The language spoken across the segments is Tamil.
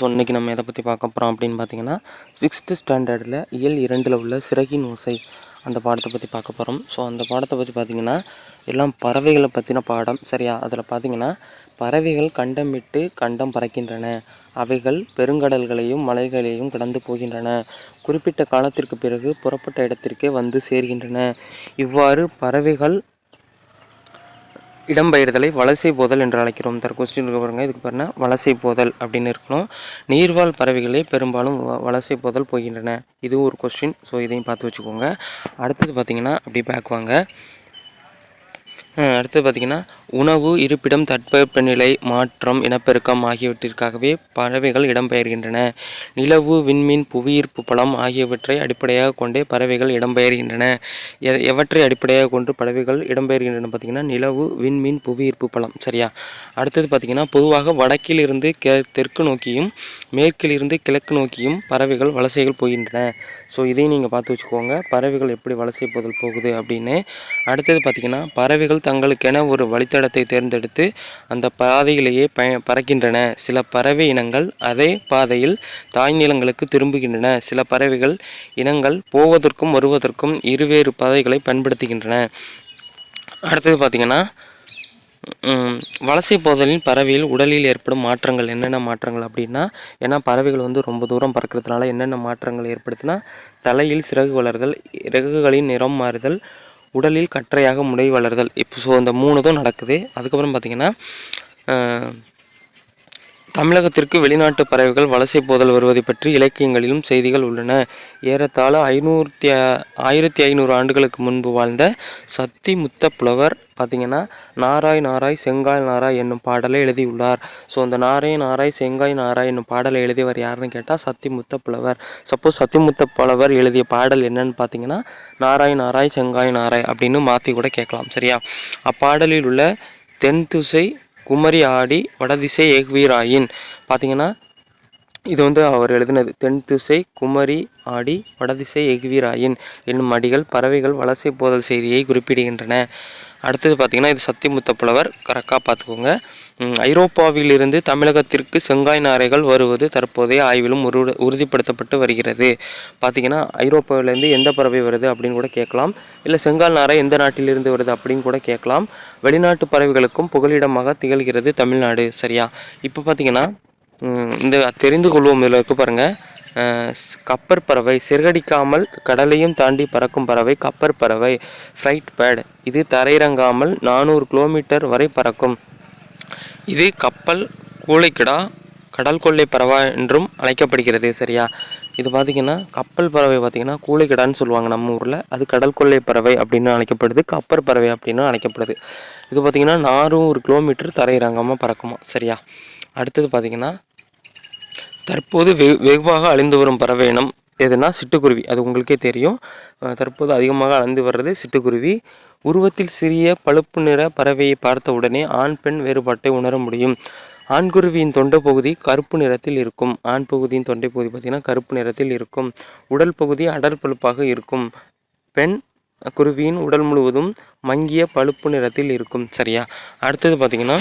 ஸோ இன்றைக்கி நம்ம எதை பற்றி பார்க்க போகிறோம் அப்படின்னு பார்த்தீங்கன்னா சிக்ஸ்த்து ஸ்டாண்டர்டில் இயல் இரண்டில் உள்ள சிறகின் ஓசை அந்த பாடத்தை பற்றி பார்க்க போகிறோம் ஸோ அந்த பாடத்தை பற்றி பார்த்திங்கன்னா எல்லாம் பறவைகளை பற்றின பாடம். சரியா? அதில் பார்த்திங்கன்னா பறவைகள் கண்டமிட்டு கண்டம் பறக்கின்றன. அவைகள் பெருங்கடல்களையும் மலைகளையும் கடந்து போகின்றன. குறிப்பிட்ட காலத்திற்கு பிறகு புறப்பட்ட இடத்திற்கே வந்து சேர்கின்றன. இவ்வாறு பறவைகள் இடம்பெயர்தலை வலசை போதல் என்று அழைக்கிறோம். தர கொஸ்டின் இருக்க பாருங்க. இதுக்கு பாருங்க வலசை போதல் அப்படின்னு இருக்கணும். நீர்வாழ் பறவைகளே பெரும்பாலும் வலசை போதல் போகின்றன. இதுவும் ஒரு கொஸ்டின் ஸோ இதையும் பார்த்து வச்சுக்கோங்க. அடுத்தது பார்த்தீங்கன்னா அப்படி பேக் வாங்க. அடுத்து அடுத்தது பார்த்திங்கன்னா உணவு இருப்பிடம் தட்பவெப்பநிலை மாற்றம் இனப்பெருக்கம் ஆகியவற்றிற்காகவே பறவைகள் இடம்பெயர்கின்றன. நிலவு விண்மீன் புவியீர்ப்பு பலம் ஆகியவற்றை அடிப்படையாக கொண்டே பறவைகள் இடம்பெயர்கின்றன. எவற்றை அடிப்படையாக கொண்டு பறவைகள் இடம்பெயர்கின்றன பார்த்திங்கன்னா நிலவு விண்மீன் புவியீர்ப்பு பலம் சரியா? அடுத்தது பார்த்திங்கன்னா பொதுவாக வடக்கிலிருந்து கே தெற்கு நோக்கியும் மேற்கிலிருந்து கிழக்கு நோக்கியும் பறவைகள் வலசைகள் போகின்றன. ஸோ இதையும் நீங்கள் பார்த்து வச்சுக்கோங்க. பறவைகள் எப்படி வலசை போதல் போகுது அப்படின்னு. அடுத்தது பார்த்திங்கன்னா பறவைகள் தங்களுக்கென ஒரு வழித்தடத்தை தேர்ந்தெடுத்து அந்த பாதையிலேயே பய பறக்கின்றன. சில பறவை இனங்கள் அதே பாதையில் தாய் நிலங்களுக்கு திரும்புகின்றன. சில பறவைகள் இனங்கள் போவதற்கும் வருவதற்கும் இருவேறு பாதைகளை பயன்படுத்துகின்றன. அடுத்தது பார்த்திங்கன்னா வலசை போதலின் பறவையில் உடலில் ஏற்படும் மாற்றங்கள். என்னென்ன மாற்றங்கள் அப்படின்னா ஏன்னா பறவைகள் வந்து ரொம்ப தூரம் பறக்கிறதுனால என்னென்ன மாற்றங்கள் ஏற்படுத்தினா தலையில் சிறகு வளர்கள் இறகுகளின் நிறம் மாறுதல் உடலில் கற்றையாக முடை வளர்தல் இப்போ ஸோ இந்த மூணு நடக்குது. அதுக்கப்புறம் பார்த்திங்கன்னா தமிழகத்திற்கு வெளிநாட்டு பறவைகள் வலசை போதல் வருவதை பற்றி இலக்கியங்களிலும் செய்திகள் உள்ளன. ஏறத்தாழ ஐநூற்றி ஆயிரத்தி ஐநூறு ஆண்டுகளுக்கு முன்பு வாழ்ந்த சத்தி முத்த புலவர் பார்த்திங்கன்னா நாராய் நாராய் செங்காய் நாராய் என்னும் பாடலை எழுதியுள்ளார். ஸோ அந்த நாராய் நாராய் செங்காய் நாராய் என்னும் பாடலை எழுதியவர் யாருன்னு கேட்டால் சத்திமுத்த புலவர் சப்போஸ் சத்திமுத்த புலவர் எழுதிய பாடல் என்னன்னு பார்த்தீங்கன்னா நாராய் நாராய் செங்காய் நாராய் அப்படின்னு மாற்றி கூட கேட்கலாம் சரியா? அப்பாடலில் உள்ள தென்துசை குமரி ஆடி வடதிசை ஏகுவீராயின். பார்த்தீங்கன்னா இது வந்து அவர் எழுதினது. தென் திசை குமரி ஆடி வடதிசை எகுவீராயின் என்னும் அடிகள் பறவைகள் வலசை போதல் செய்தியை குறிப்பிடுகின்றன. அடுத்தது பார்த்திங்கன்னா இது சத்தியமுத்தப்புலவர் கரெக்டாக பார்த்துக்கோங்க ஐரோப்பாவிலிருந்து தமிழகத்திற்கு செங்காய் நாரைகள் வருவது தற்போதைய ஆய்விலும் உரு உறுதிப்படுத்தப்பட்டு வருகிறது. பார்த்திங்கன்னா ஐரோப்பாவிலேருந்து எந்த பறவை வருது அப்படின்னு கூட கேட்கலாம். இல்லை செங்கால் நாரை எந்த நாட்டிலிருந்து வருது அப்படின்னு கூட கேட்கலாம். வெளிநாட்டு பறவைகளுக்கும் புகலிடமாக திகழ்கிறது தமிழ்நாடு. சரியா? இப்போ பார்த்திங்கன்னா இந்த தெரிந்து கொள்வோம் இதில் இருக்கு பாருங்கள் கப்பர் பறவை சிறகடிக்காமல் கடலையும் தாண்டி பறக்கும் பறவை கப்பர் பறவை ஃப்ரைட் பேட் இது தரையிறங்காமல் நானூறு கிலோமீட்டர் வரை பறக்கும். இது கப்பல் கூளைக்கிடா கடல் கொள்ளை பறவை என்றும் அழைக்கப்படுகிறது சரியா? இது பார்த்திங்கன்னா கப்பல் பறவை பார்த்திங்கன்னா கூளைக்கிடான்னு சொல்லுவாங்க நம்ம ஊரில். அது கடல் கொள்ளை பறவை அப்படின்னு அழைக்கப்படுது கப்பர் பறவை அப்படின்னு அழைக்கப்படுது. இது பார்த்திங்கன்னா நானூறு கிலோமீட்டர் தரையிறங்காமல் பறக்குமா சரியா? அடுத்தது பார்த்திங்கன்னா தற்போது வெ வெகுவாக அழிந்து வரும் பறவை இனம் எதுனா சிட்டுக்குருவி. அது உங்களுக்கே தெரியும். தற்போது அதிகமாக அழிந்து வர்றது சிட்டுக்குருவி. உருவத்தில் சிறிய பழுப்பு நிற பறவையை பார்த்த உடனே ஆண் பெண் வேறுபாட்டை உணர முடியும். ஆண்குருவியின் தொண்டை பகுதி கருப்பு நிறத்தில் இருக்கும். ஆண் பகுதியின் தொண்டை பகுதி பார்த்திங்கன்னா கருப்பு நிறத்தில் இருக்கும். உடல் பகுதி அடல் பழுப்பாக இருக்கும். பெண் குருவியின் உடல் முழுவதும் மங்கிய பழுப்பு நிறத்தில் இருக்கும். சரியா? அடுத்தது பார்த்திங்கன்னா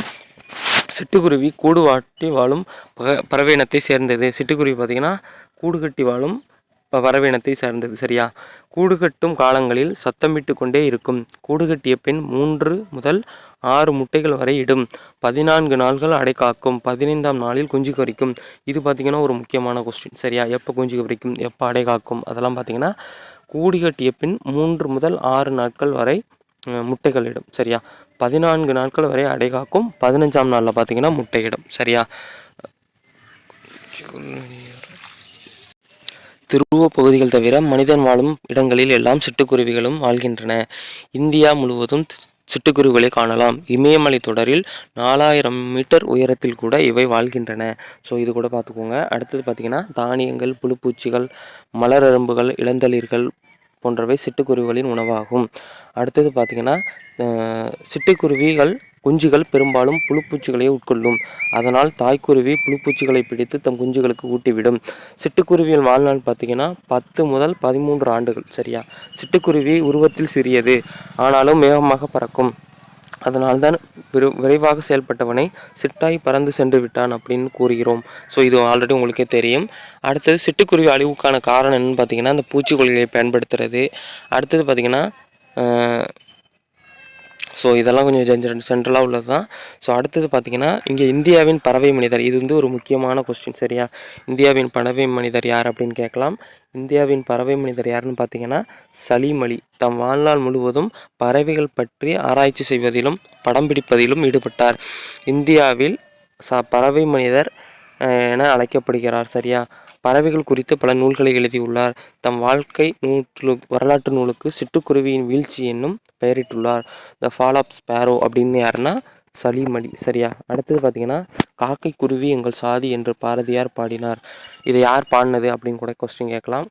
சிட்டுக்குருவி கூடு வாட்டி வாழும் பக- பறவை இனத்தை சேர்ந்தது. சிட்டுக்குருவி பார்த்திங்கன்னா கூடு கட்டி வாழும் ப- பறவை இனத்தை சேர்ந்தது. சரியா? கூடு கட்டும் காலங்களில் சத்தமிட்டு கொண்டே இருக்கும். கூடு கட்டிய பின் மூன்று முதல் ஆறு முட்டைகள் வரை இடும். பதினான்கு நாள்கள் அடை காக்கும். பதினைந்தாம் நாளில் குஞ்சு பொரிக்கும் இது பார்த்திங்கன்னா ஒரு முக்கியமான கொஸ்டின் சரியா? எப்போ குஞ்சு பொரிக்கும் எப்போ அடை காக்கும்? அதெல்லாம் பார்த்திங்கன்னா கூடு கட்டிய பின் மூன்று முதல் ஆறு நாட்கள் வரை முட்டைகளிடும். சரியா? பதினான்கு நாட்கள் வரை அடைகாக்கும் பதினஞ்சாம் நாளில் பார்த்தீங்கன்னா முட்டையிடும். சரியா? துருவ பகுதிகள் தவிர மனிதன் வாழும் இடங்களில் எல்லாம் சிட்டுக்குருவிகளும் வாழ்கின்றன. இந்தியா முழுவதும் சிட்டுக்குருவிகளை காணலாம். இமயமலை தொடரில் நாலாயிரம் மீட்டர் உயரத்தில் கூட இவை வாழ்கின்றன. ஸோ இது கூட பார்த்துக்கோங்க அடுத்தது பார்த்திங்கன்னா தானியங்கள் புழுப்பூச்சிகள் மலரரும்புகள் இளந்தளிர்கள் போன்றவை சிட்டுக்குருவிகளின் உணவாகும். அடுத்தது பார்த்திங்கன்னா சிட்டுக்குருவிகள் குஞ்சுகள் பெரும்பாலும் புழுப்பூச்சிகளை உட்கொள்ளும். அதனால் தாய்க்குருவி புழுப்பூச்சிகளை பிடித்து தம் குஞ்சுகளுக்கு ஊட்டிவிடும். சிட்டுக்குருவியின் வாழ்நாள் பார்த்திங்கன்னா பத்து முதல் பதிமூன்று ஆண்டுகள் சரியா? சிட்டுக்குருவி உருவத்தில் சிறியது ஆனாலும் வேகமாக பறக்கும். அதனால்தான் விரு விரைவாக செயல்பட்டவனை சிட்டாய் பறந்து சென்று விட்டான் அப்படின்னு கூறுகிறோம். ஸோ இது ஆல்ரெடி உங்களுக்கே தெரியும். அடுத்தது சிட்டுக்குருவி அழிவுக்கான காரணம் என்னன்னு பார்த்தீங்கன்னா அந்த பூச்சிக்கொல்லிகளை பயன்படுத்துறது. அடுத்தது பார்த்திங்கன்னா ஸோ இதெல்லாம் கொஞ்சம் ஜென் சென்ட்ரலாக உள்ளது தான் ஸோ அடுத்தது பார்த்திங்கன்னா இங்கே இந்தியாவின் பறவை மனிதர். இது வந்து ஒரு முக்கியமான கொஸ்டின் சரியா? இந்தியாவின் பறவை மனிதர் யார் அப்படின்னு கேட்கலாம். இந்தியாவின் பறவை மனிதர் யாருன்னு பார்த்தீங்கன்னா சலீம் அலி. தம் வாழ்நாள் முழுவதும் பறவைகள் பற்றி ஆராய்ச்சி செய்வதிலும் படம் பிடிப்பதிலும் ஈடுபட்டார். இந்தியாவில் ச பறவை மனிதர் என அழைக்கப்படுகிறார் சரியா? பறவைகள் குறித்து பல நூல்களை எழுதியுள்ளார். தம் வாழ்க்கை நூற்று வரலாற்று நூலுக்கு சிட்டுக்குருவியின் வீழ்ச்சி என்னும் பெயரிட்டுள்ளார். த ஃபால் ஆஃப் ஸ்பேரோ அப்படின்னு யாருன்னா? சலீம் அலி சரியா? அடுத்தது பார்த்தீங்கன்னா காக்கை குருவி எங்கள் சாதி என்று பாரதியார் பாடினார். இதை யார் பாடினது அப்படின்னு கூட கொஸ்டின் கேட்கலாம்.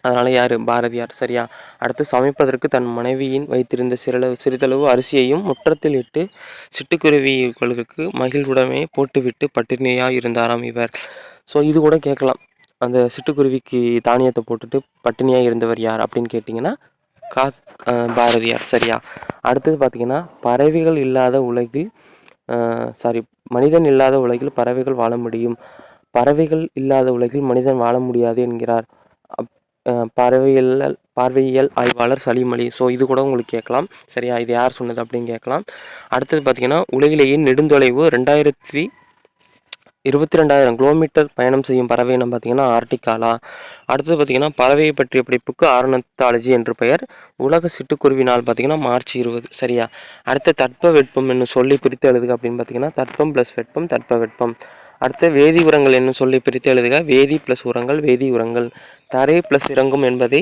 அதனால் யார்? பாரதியார் சரியா? அடுத்து சமைப்பதற்கு தன் மனைவியின் வைத்திருந்த சிறளவு சிறிதளவு அரிசியையும் முற்றத்தில் இட்டு சிட்டுக்குருவிகளுக்கு மகிழ்வுடமே போட்டுவிட்டு பட்டினியாக இருந்தாராம் இவர். ஸோ இது கூட கேட்கலாம். அந்த சிட்டுக்குருவிக்கு தானியத்தை போட்டுட்டு பட்டினியாக இருந்தவர் யார் அப்படின்னு கேட்டிங்கன்னா கா பாரதியார். சரியா? அடுத்தது பார்த்தீங்கன்னா பறவைகள் இல்லாத உலகில் சாரி மனிதன் இல்லாத உலகில் பறவைகள் வாழ முடியும். பறவைகள் இல்லாத உலகில் மனிதன் வாழ முடியாது என்கிறார். அப்- பறவையியல் பார்வையியல் ஆய்வாளர் சலீம் அலி. ஸோ இது கூட உங்களுக்கு கேட்கலாம். சரியா? இது யார் சொன்னது அப்படின்னு கேட்கலாம். அடுத்தது பார்த்தீங்கன்னா உலகிலேயே நெடுந்தொலைவு ரெண்டாயிரத்தி இருபத்தி ரெண்டாயிரம் கிலோமீட்டர் பயணம் செய்யும் பறவை இனம் பார்த்தீங்கன்னா ஆர்டிகாலா. அடுத்தது பார்த்தீங்கன்னா பறவையை பற்றிய படிப்புக்கு ஆர்னத்தாலஜி என்று பெயர். உலக சிட்டுக்குருவி நாள் பார்த்தீங்கன்னா மார்ச் இருபது. சரியா? அடுத்த தட்ப வெப்பம் என்னும் சொல்லி பிரித்து எழுதுக அப்படின்னு பார்த்தீங்கன்னா தட்பம் ப்ளஸ் வெப்பம் தட்ப வெப்பம் அடுத்த வேதி உரங்கள் என்னும் சொல்லி பிரித்து எழுதுக. வேதி ப்ளஸ் உரங்கள் வேதி உரங்கள். தரை ப்ளஸ் இறங்கும் என்பதை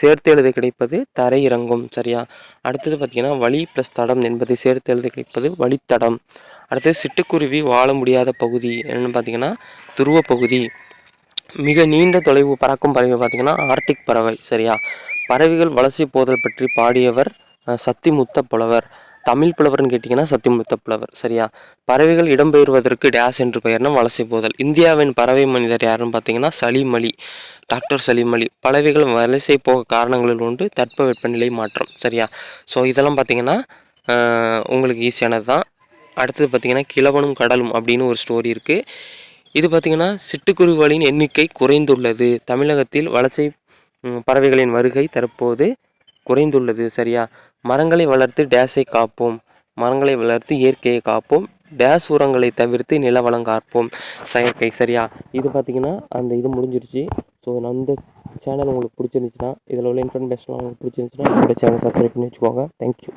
சேர்த்து எழுத கிடைப்பது தரை இறங்கும். சரியா? அடுத்தது பார்த்தீங்கன்னா வழி ப்ளஸ் தடம் என்பதை சேர்த்து எழுத கிடைப்பது வழித்தடம். அடுத்தது சிட்டுக்குருவி வாழ முடியாத பகுதி என்னன்னு பார்த்தீங்கன்னா துருவ பகுதி. மிக நீண்ட தொலைவு பறக்கும் பறவை பார்த்திங்கன்னா ஆர்டிக் பறவை சரியா? பறவைகள் வளர்ச்சி போதல் பற்றி பாடியவர் சத்திமுத்த புலவர். தமிழ் புலவர்னு கேட்டிங்கன்னா சத்தியமுத்த புலவர் சரியா? பறவைகள் இடம்பெயர்வதற்கு டேஸ் என்று பெயர்னா வலசை போதல். இந்தியாவின் பறவை மனிதர் யாருன்னு பார்த்தீங்கன்னா சலீம் அலி டாக்டர் சலீம் அலி பறவைகள் வலசை போக காரணங்களில் ஒன்று தட்பவெப்பநிலை மாற்றம் சரியா? ஸோ இதெல்லாம் பார்த்தீங்கன்னா உங்களுக்கு ஈஸியானது தான் அடுத்தது பார்த்தீங்கன்னா கிழவனும் கடலும் அப்படின்னு ஒரு ஸ்டோரி இருக்குது இது பார்த்திங்கன்னா சிட்டுக்குருவிகளின் எண்ணிக்கை குறைந்துள்ளது. தமிழகத்தில் வலசை பறவைகளின் வருகை தற்போது குறைந்துள்ளது. சரியா? மரங்களை வளர்த்து டேஸை காப்போம். மரங்களை வளர்த்து இயற்கையை காப்போம். டேஸ் உரங்களை தவிர்த்து நிலவளம் காப்போம். செயற்கை சரியா? இது பார்த்தீங்கன்னா அந்த இது முடிஞ்சிருச்சு. ஸோ அந்த சேனல் உங்களுக்கு பிடிச்சிருந்துச்சுன்னா இதில் உள்ள இன்ஃபர்மேஷன்லாம் உங்களுக்கு பிடிச்சிருந்துச்சுன்னா என்னோடய சேனல் சப்ஸ்கிரைப் பண்ணி வச்சுக்கோங்க. தேங்க்யூ